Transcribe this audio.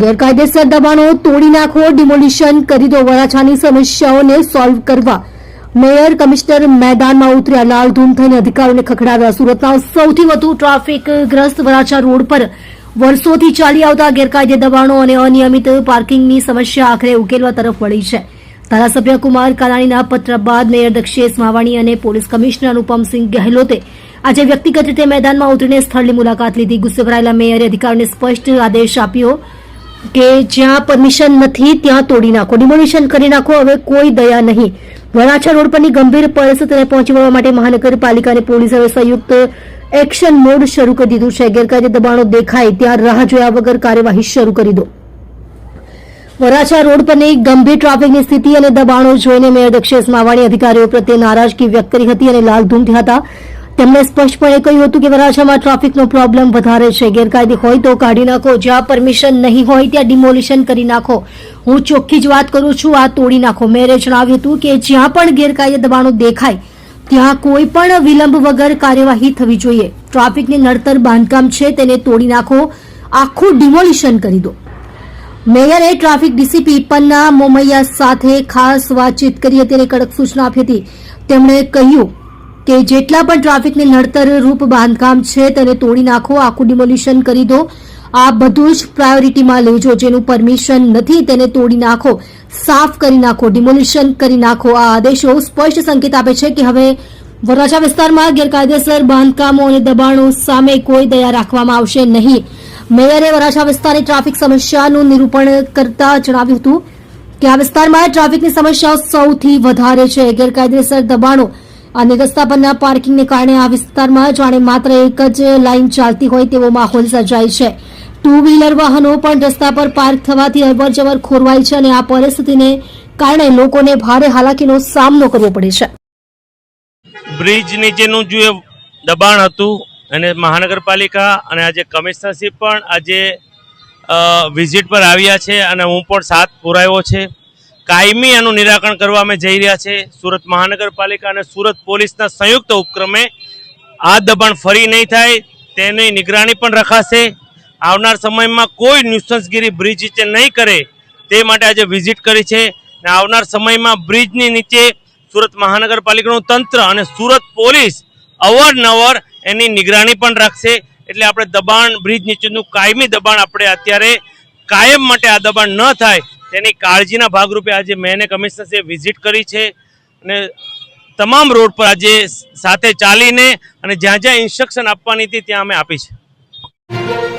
ગેરકાયદેસર દબાણો તોડી નાખો ડિમોલિશન કરી દો, વરાછાની સમસ્યાઓને સોલ્વ કરવા. મેયર કમિશનર મેદાનમાં ઉતર્યા, લાલધૂમ થઈને અધિકારીઓને ખખડાવ્યા. સુરતના સૌથી વધુ ટ્રાફિક ગ્રસ્ત વરાછા રોડ પર વર્ષોથી ચાલી આવતા ગેરકાયદે દબાણો અને અનિયમિત પાર્કિંગની સમસ્યા આખરે ઉકેલવા તરફ વળી છે. ધારાસભ્ય કુમાર કાનાણીના પત્ર બાદ મેયર દક્ષેશ માવાણી અને પોલીસ કમિશનર અનુપમસિંહ ગહેલોતે આજે વ્યક્તિગત રીતે મેદાનમાં ઉતરીને સ્થળની મુલાકાત લીધી. ગુસ્સે ભરાયેલા મેયરે અધિકારીઓને સ્પષ્ટ આદેશ આપ્યો કે જ્યાં પરમિશન નથી, ત્યાં તોડી નાખો. ડિમોલિશન કરી નાખો, હવે કોઈ દયા નહીં. વરાછા રોડ પરની ગંભીર પરિસ્થિતિને પહોંચી વળવા માટે મહાનગરપાલિકા અને પોલીસ હવે સંયુક્ત એક્શન મોડ શરૂ કરી દીધું છે. ગેરકાયદે દબાણો દેખાય, ત્યાં રાહ જોયા વગર કાર્યવાહી શરૂ કરી દો. વરાછા રોડ પરની ગંભીર ટ્રાફિકની સ્થિતિ અને દબાણો જોઈને મેયર દક્ષેશ માવાણી અધિકારીઓ પ્રત્યે નારાજગી વ્યક્ત કરી હતી અને લાલ થયા હતા. તેમણે સ્પષ્ટપણે કહ્યું હતું કે વરાછામાં ટ્રાફિકનો પ્રોબ્લેમ વધારે છે. ગેરકાયદે હોય તો કાઢી નાખો. જ્યાં પરમિશન નહીં હોય ત્યાં ડિમોલિશન કરી નાખો. હું ચોખ્ખી જ વાત કરું છું, આ તોડી નાખો. મેયરે જણાવ્યું હતું કે જ્યાં પણ ગેરકાયદે દબાણો દેખાય, ત્યાં કોઈ પણ વિલંબ વગર કાર્યવાહી થવી જોઈએ. ટ્રાફિકની નડતર બાંધકામ છે, તેને તોડી નાખો. આખું ડિમોલિશન કરી દો. મેયરે ટ્રાફિક ડીસીપી પન્ના મોમૈયા સાથે ખાસ વાતચીત કરી હતી અને કડક સૂચના આપી હતી. તેમણે કહ્યું કે જેટલા પણ ટ્રાફિકને નડતર રૂપ બાંધકામ છે તેને તોડી નાખો, આખું ડિમોલિશન કરી દો. આ બધું જ પ્રાયોરિટીમાં લેજો, જેનું પરમિશન નથી તેને તોડી નાખો. સાફ કરી નાખો ડિમોલિશન કરી નાખો. આ આદેશો સ્પષ્ટ સંકેત આપે છે કે હવે વરાછા વિસ્તારમાં ગેરકાયદેસર બાંધકામો અને દબાણો સામે કોઈ દયા રાખવામાં આવશે નહીં. મેયરે વરાછા વિસ્તારની ટ્રાફિક સમસ્યાનું નિરૂપણ કરતા જણાવ્યું હતું કે આ વિસ્તારમાં ટ્રાફિકની સમસ્યાઓ સૌથી વધારે છે. ગેરકાયદેસર દબાણો અને રસ્તા પરના પાર્કિંગને કારણે આ વિસ્તારમાં જાણે માત્ર એક જ લાઇન ચાલતી હોય તેવો માહોલ સર્જાય છે. ટુ વ્હીલર વાહનો પણ રસ્તા પર પાર્ક થવાથી અવરજવર ખોરવાય છે અને આ પરિસ્થિતિને કારણે લોકોને ભારે હાલાકીનો સામનો કરવો પડે છે. બ્રિજ નીચેનું જે દબાણ હતું અને મહાનગરપાલિકા અને આજે કમિશનરશીપ પણ આજે વિઝિટ પર આવ્યા છે અને હું પણ સાથ પુરાયો છે. કાયમી એનું નિરાકરણ કરવા અમે જઈ રહ્યા છે. સુરત મહાનગરપાલિકા અને સુરત પોલીસના સંયુક્ત ઉપક્રમે આ દબાણ ફરી નહીં થાય, તેની નિગરાની પણ રખાશે. આવનાર સમયમાં કોઈ ન્યુસન્સગીરી બ્રિજ નીચે નહીં કરે તે માટે આજે વિઝિટ કરી છે. અને આવનાર સમયમાં બ્રિજની નીચે સુરત મહાનગરપાલિકાનું તંત્ર અને સુરત પોલીસ અવારનવાર એની નિગરાની પણ રાખશે. એટલે આપણે દબાણ, બ્રિજ નીચેનું કાયમી દબાણ આપણે અત્યારે કાયમ માટે આ દબાણ ન થાય તેની કાળજીના ભાગરૂપે આજે મેં અને કમિશનરશ્રીએ વિઝિટ કરી છે અને તમામ રોડ પર આજે સાથે ચાલીને અને જ્યાં જ્યાં ઇન્સ્ટ્રક્શન આપવાની હતી ત્યાં અમે આપી છે.